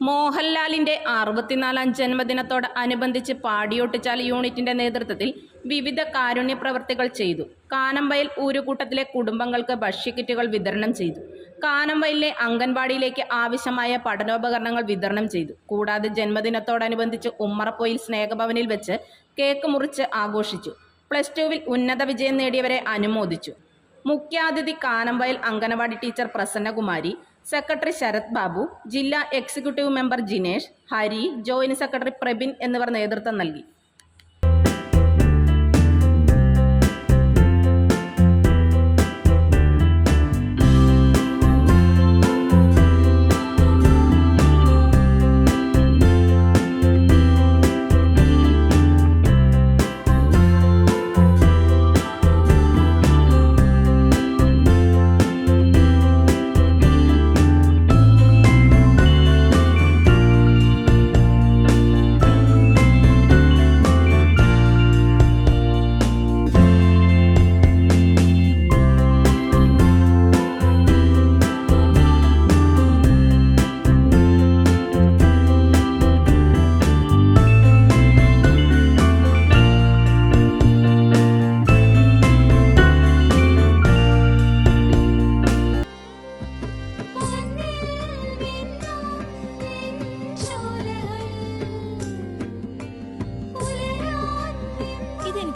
മോഹൻലാലിന്റെ അറുപത്തിനാലാം ജന്മദിനത്തോട് അനുബന്ധിച്ച് പാടിയൊട്ടിച്ചാൽ യൂണിറ്റിന്റെ നേതൃത്വത്തിൽ വിവിധ കാരുണ്യ പ്രവർത്തികൾ ചെയ്തു. കാനമ്പയിൽ ഊരുകൂട്ടത്തിലെ കുടുംബങ്ങൾക്ക് ഭക്ഷ്യക്കിറ്റുകൾ വിതരണം ചെയ്തു. കാനമ്പയിലെ അംഗൻവാടിയിലേക്ക് ആവശ്യമായ പഠനോപകരണങ്ങൾ വിതരണം ചെയ്തു. കൂടാതെ ജന്മദിനത്തോടനുബന്ധിച്ച് ഉമ്മറപ്പൊയിൽ സ്നേഹഭവനിൽ വെച്ച് കേക്ക് മുറിച്ച് ആഘോഷിച്ചു. പ്ലസ് ടുവിൽ ഉന്നത വിജയം നേടിയവരെ അനുമോദിച്ചു. മുഖ്യാതിഥി കാനമ്പയിൽ അംഗനവാടി ടീച്ചർ പ്രസന്നകുമാരി സെക്രട്ടറി ശരത് ബാബു ജില്ലാ executive member Jinesh Hari joint secretary Prabin എന്നിവർ നേതൃത്വം നൽകി.